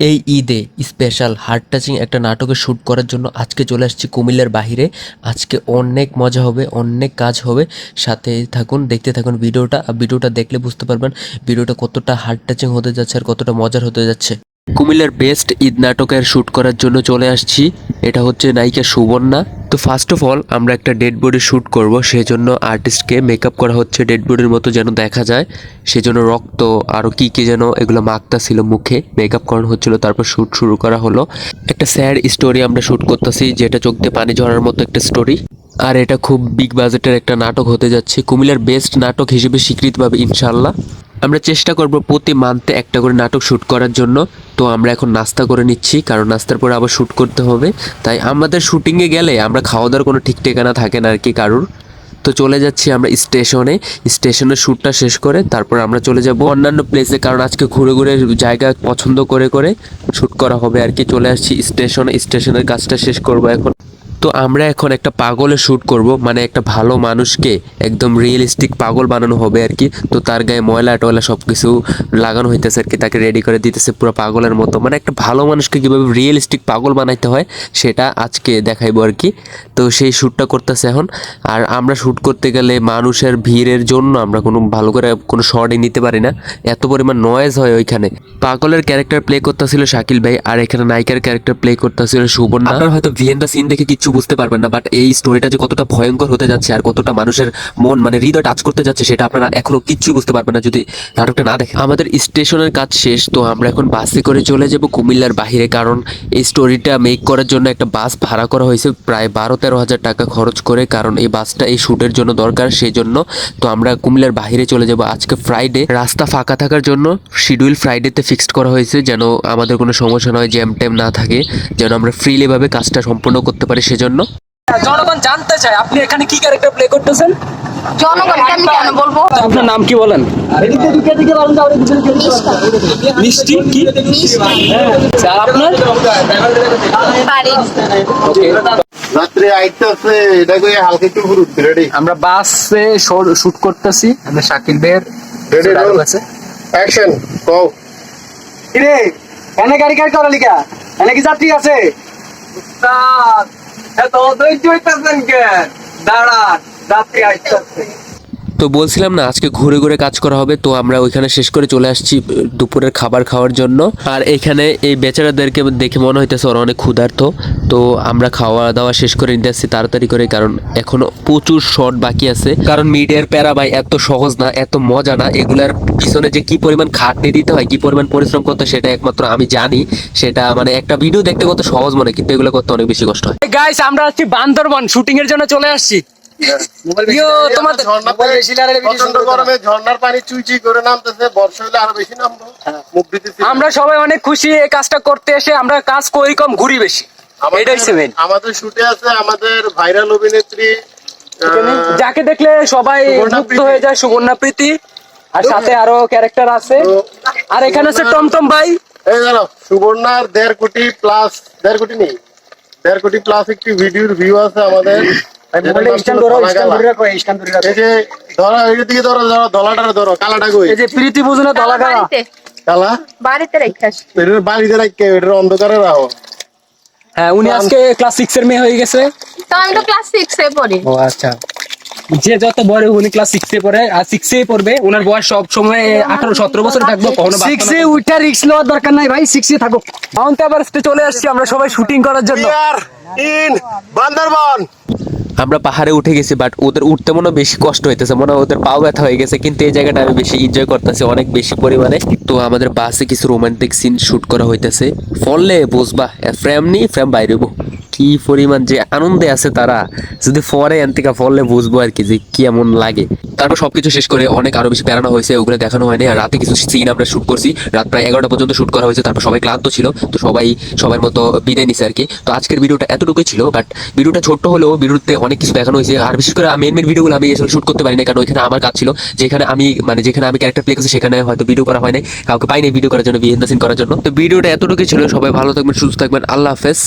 এই ঈদে special heart touching একটা নাটকে শ্যুট করার জন্য আজকে চলে আসছি কুমিল্লার বাহিরে। আজকে অনেক মজা হবে, অনেক কাজ হবে। সাথে থাকুন, দেখতে থাকুন ভিডিওটা। আর ভিডিওটা দেখলে বুঝতে পারবেন ভিডিওটা কতটা হার্ট টাচিং হতে যাচ্ছে আর কতটা মজার হতে যাচ্ছে। কুমিল্লার বেস্ট ঈদ নাটকের শ্যুট করার জন্য চলে আসছি। এটা হচ্ছে নায়িকা সুবর্ণা। তো ফার্স্ট অফ অল আমরা একটা ডেড বডি শ্যুট করব সেই জন্য আর্টিস্টকে মেকআপ করা হচ্ছে ডেড বডির মতো যেন দেখা যায়, সেজন্য রক্ত আরও কী কী যেন এগুলো ছিল মুখে মেকআপ করানো হচ্ছিল, তারপর শ্যুট শুরু করা হলো। একটা স্যাড স্টোরি আমরা শ্যুট করতেছি, যেটা চোখ দিয়ে পানি ঝরার মতো একটা স্টোরি আর এটা খুব বিগ বাজেটের একটা নাটক হতে যাচ্ছে, কুমিল্লার বেস্ট নাটক হিসেবে স্বীকৃতভাবে ইনশাল্লাহ আমরা চেষ্টা করব প্রতি মান্থে একটা করে নাটক শ্যুট করার জন্য। তো আমরা এখন নাস্তা করে নিচ্ছি, কারণ নাস্তার পরে আবার শ্যুট করতে হবে। তাই আমাদের শুটিংয়ে গেলে আমরা খাওয়া দাওয়ার কোনো ঠিক ঠিকানা থাকে না আর কি কারুর। তো চলে যাচ্ছি আমরা স্টেশনে স্টেশনের শ্যুটটা শেষ করে তারপর আমরা চলে যাব অন্যান্য প্লেসে কারণ আজকে ঘুরে ঘুরে জায়গা পছন্দ করে করে শ্যুট করা হবে আর কি। চলে আসছি স্টেশনে স্টেশনের কাজটা শেষ করব এখন। তো আমরা এখন একটা পাগলে শ্যুট করব মানে একটা ভালো মানুষকে একদম রিয়েলিস্টিক পাগল বানানো হবে আর কি। তো তার গায়ে ময়লা, টয়লা সব কিছু লাগানো হইতেছে আর কি, তাকে রেডি করে দিতেছে পুরো পাগলের মতো। মানে একটা ভালো মানুষকে কীভাবে রিয়েলিস্টিক পাগল বানাইতে হয়, সেটা আজকে দেখাইবো আর কি। তো সেই শ্যুটটা করতেছে এখন। আর আমরা শ্যুট করতে গেলে মানুষের ভিড়ের জন্য আমরা কোনো ভালো করে কোনো শর্টই নিতে পারি না। এত পরিমাণ নয়েজ হয় ওইখানে। পাগলের ক্যারেক্টার প্লে করতেছিল শাকিল ভাই, আর এখানে নায়িকার ক্যারেক্টার প্লে করতেছিল সুবর্ণা। আপনারা হয়তো ভিএনটা সিন দেখে কিচ্ছু বুঝতে পারবেন না বাট এই স্টোরিটা যে কতটা ভয়ঙ্কর হতে যাচ্ছে আর কতটা মানুষের মন মানে হৃদয় টাচ করতে যাচ্ছে, সেটা আপনারা এখনও কিচ্ছু বুঝতে পারবেন না যদি নাটকটা না দেখেন। আমাদের স্টেশনের কাজ শেষ, তো আমরা এখন বাসে করে চলে যাব কুমিল্লার বাহিরে, কারণ এই স্টোরিটা মেক করার জন্য একটা বাস ভাড়া করা হয়েছে প্রায় বারো তেরো হাজার টাকা খরচ করে, কারণ এই বাসটা এই শ্যুটের জন্য দরকার সেই জন্য তো আমরা কুমিল্লার বাহিরে চলে যাব আজকে ফ্রাইডে রাস্তা ফাঁকা থাকার জন্য শিডিউল ফ্রাইডেতে ফিক্সড করা হয়েছে, যেন আমাদের কোনো সমস্যা নয় জ্যাম ট্যাম না থাকে, যেন আমরা ফ্রিলি ভাবে কাজটা সম্পূর্ণ করতে পারি সেজন্য। জনগণ জানতে চায় আপনি এখানে কি ক্যারেক্টার প্লে করতেছেন? জনগণকে আমি কেন বলব? আপনার নাম কি বলেন? মিষ্টি কি? স্যার আপনার? রাত্রে আইতেছে এটা কই হালকা একটু ঘুরুত রেডি আমরা বাসে শুট করতেছি আমরা শাকিল Ready, dialogue আছে। অ্যাকশন কিরে এনে গাড়ি কার করা লিখা এনে কি যাত্রী আছে? এত অধৈর্য হইতেছেন কেন? দাঁড়ান যাত্রী আসতেছে তো বলছিলাম না, আজকে ঘুরে ঘুরে কাজ করা হবে, তো আমরা ওইখানে শেষ করে চলে আসছি দুপুরের খাবার খাওয়ার জন্য। আর এখানে এই বেচারাদেরকে দেখে মনে হইতেছে ওরা অনেক ক্ষুধার্ত, তো আমরা খাওয়া দাওয়া শেষ করে নিতে আসছি তাড়াতাড়ি করে, কারণ এখনও প্রচুর শর্ট বাকি আছে। কারণ মিডিয়ার প্যারা ভাই এত সহজ না, এত মজা না, এগুলার পিছনে যে কি পরিমাণ খাটনি দিতে হয়, কি পরিমাণ পরিশ্রম করতে সেটা একমাত্র আমি জানি, সেটা মানে একটা ভিডিও দেখতে কত সহজ মনে কিন্তু এগুলো করতে অনেক বেশি কষ্ট হয়। গাইস আমরা আজকে বান্দরবান শুটিং এর জন্য চলে আসছি। তোমাদের ঝর্ণা প্রচণ্ড গরমে ঝর্ণার পানি চুই চুই করে নামতেছে বর্ষা হলে আরও বেশি নামবো। আমরা সবাই অনেক খুশি এই কাজটা করতে এসে আমরা কাজ করি কম ঘুরি বেশি। আমাদের- শুটে আছে আমাদের ভাইরাল অভিনেত্রী যাকে দেখলে সবাই মুগ্ধ হয়ে যায় সুবর্ণা প্রীতি। আর সাথে আরও ক্যারেক্টার আছে। আর এখানে আছে টমটম ভাই। এই জানো সুবর্ণার দেড় কোটি প্লাস দেড় কোটি নেই। দেড় কোটি প্লাস একটি ভিডিওর ভিউ আছে আমাদের। যে ধরা এই দিকে ধরো ধরো ধলাটারে ধরো কালাটা কই? এই যে প্রীতি বুঝো না দলা গালা বাড়িতে। কালা? বাড়িতে রেখে আসি এটার বাড়িতে রাখকে এটার অন্ধকারে রাখো। হ্যাঁ উনি আজকে ক্লাস সিক্স এর মেয়ে হয়ে গেছে। তো আমি তো ক্লাস সিক্স এ পড়ি। ও আচ্ছা। যে যত বড় উনি ক্লাস সিক্স এ পড়ে আর সিক্স এ পড়বে। ওনার বয়স সব সময় আঠারো সতেরো বছর থাকব কখনো সিক্সে উইটা রিক্স নেওয়ার দরকার নাই ভাই সিক্সে থাকো মাউন্ট এভারেস্টে চলে আসছি আমরা সবাই শুটিং করার জন্য। ইন বান্দরবান আমরা পাহাড়ে উঠে গেছি বাট ওদের উঠতে মনে বেশি কষ্ট হইতেছে। মনে হয় ওদের পাও ব্যথা হয়ে গেছে, কিন্তু এই জায়গাটা আমি বেশি এনজয় করতেছি অনেক বেশি পরিমাণে। তো আমাদের বাসে কিছু রোমান্টিক সিন শুট করা হইতেছে। ফলে বুঝবা ফ্রেম নি ফ্রেম বাইরেব কি পরিমাণ যে আনন্দে আছে তারা, যদি ফরে এনতিকা ফললে বুঝব আর কি যে কি এমন লাগে। তারপর সবকিছু শেষ করে অনেক আরও বেশি বেড়ানো হয়েছে, ওগুলো দেখানো হয়নি। আর রাতে কিছু সিন আমরা শুট করছি। রাত প্রায় এগারোটা পর্যন্ত শুট করা হয়েছে, তারপর সবাই ক্লান্ত ছিল, তো সবাই, সবার মতো বিদায় নিছে আর কি। তো আজকের ভিডিওটা এতটুকুই ছিল বাট ভিডিওটা ছোট্ট হলেও ভিডিওতে অনেক কিছু দেখানো হয়েছে। আর বিশেষ করে মেন মেন ভিডিওগুলো আমি আসলে শুট করতে পারি না কারণ ওইখানে আমার কাজ ছিল। যেখানে আমি মানে যেখানে আমি ক্যারেক্টার প্লে করছি, সেখানে হয়তো ভিডিও করা হয়নি, কাউকে পাইনি ভিডিও করার জন্য বিহেন্দাসিন করার জন্য। তো ভিডিওটা এতটুকুই ছিল, সবাই ভালো থাকবেন, সুস্থ থাকবেন, আল্লাহ হাফেজ।